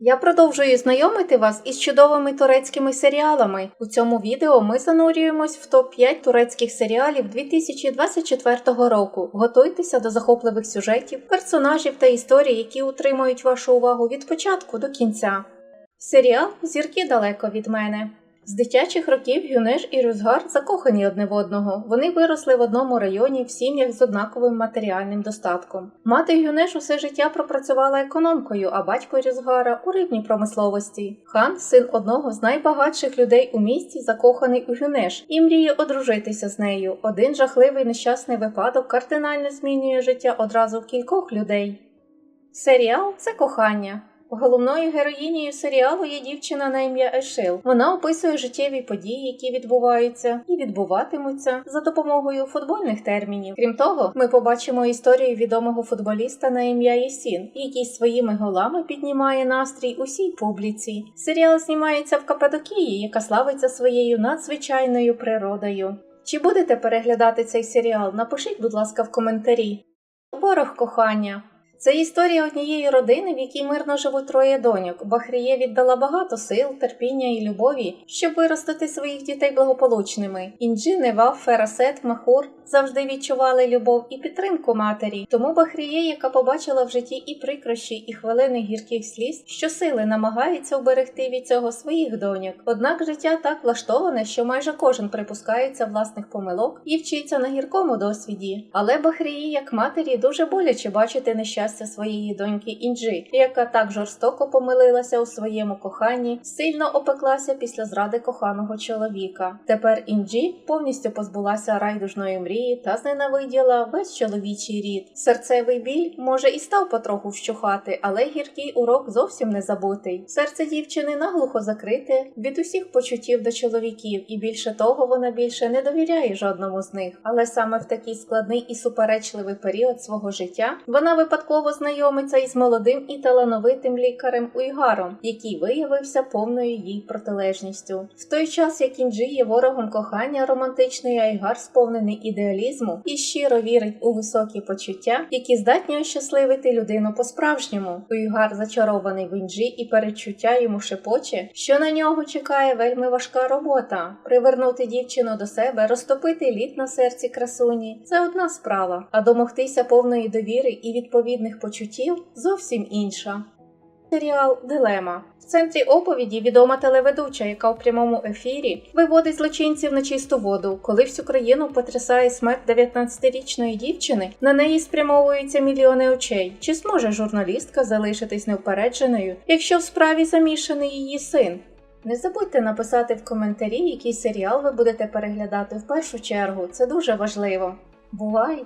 Я продовжую знайомити вас із чудовими турецькими серіалами. У цьому відео ми занурюємось в топ-5 турецьких серіалів 2024 року. Готуйтеся до захопливих сюжетів, персонажів та історій, які утримують вашу увагу від початку до кінця. Серіал Зірки далеко від мене. З дитячих років Гюнеш і Рюзгар закохані одне в одного. Вони виросли в одному районі в сім'ях з однаковим матеріальним достатком. Мати Гюнеш усе життя пропрацювала економкою, а батько Рюзгара у рибній промисловості. Хан, син одного з найбагатших людей у місті, закоханий у Гюнеш і мріє одружитися з нею. Один жахливий нещасний випадок кардинально змінює життя одразу кількох людей. Серіал це кохання. Головною героїнею серіалу є дівчина на ім'я Ешил. Вона описує життєві події, які відбуваються і відбуватимуться за допомогою футбольних термінів. Крім того, ми побачимо історію відомого футболіста на ім'я Єсін, який своїми голами піднімає настрій усій публіці. Серіал знімається в Каппадокії, яка славиться своєю надзвичайною природою. Чи будете переглядати цей серіал? Напишіть, будь ласка, в коментарі. Ворог кохання. Це історія однієї родини, в якій мирно живуть троє доньок. Бахріє віддала багато сил, терпіння і любові, щоб виростити своїх дітей благополучними. Інджі, Нева, Ферасет, Махур завжди відчували любов і підтримку матері. Тому Бахріє, яка побачила в житті і прикрощі, і хвилини гірких сліз, щосили намагається уберегти від цього своїх доньок. Однак життя так влаштоване, що майже кожен припускається власних помилок і вчиться на гіркому досвіді. Але Бахрії, як матері, дуже боляче бачити нещастя своєї доньки Інджи, яка так жорстоко помилилася у своєму коханні, сильно опеклася після зради коханого чоловіка. Тепер Інджі повністю позбулася райдужної мрії та зненавиділа весь чоловічий рід. Серцевий біль може і став потроху вщухати, але гіркий урок зовсім не забутий. Серце дівчини наглухо закрите від усіх почуттів до чоловіків, і більше того, вона більше не довіряє жодному з них. Але саме в такий складний і суперечливий період свого життя вона випадково знайомиться із молодим і талановитим лікарем Уйгаром, який виявився повною їй протилежністю. В той час, як Інджі є ворогом кохання, романтичний Айгар сповнений ідеалізму і щиро вірить у високі почуття, які здатні ощасливити людину по-справжньому. Уйгар зачарований в Інджі і передчуття йому шепоче, що на нього чекає вельми важка робота привернути дівчину до себе, розтопити лід на серці красуні це одна справа, а домогтися повної довіри і відповідних почуттів зовсім інша. Серіал Дилема. В центрі оповіді відома телеведуча, яка у прямому ефірі виводить злочинців на чисту воду. Коли всю країну потрясає смерть 19-річної дівчини, на неї спрямовуються мільйони очей. Чи зможе журналістка залишитись неупередженою, якщо в справі замішаний її син? Не забудьте написати в коментарі, який серіал ви будете переглядати в першу чергу. Це дуже важливо. Бувай!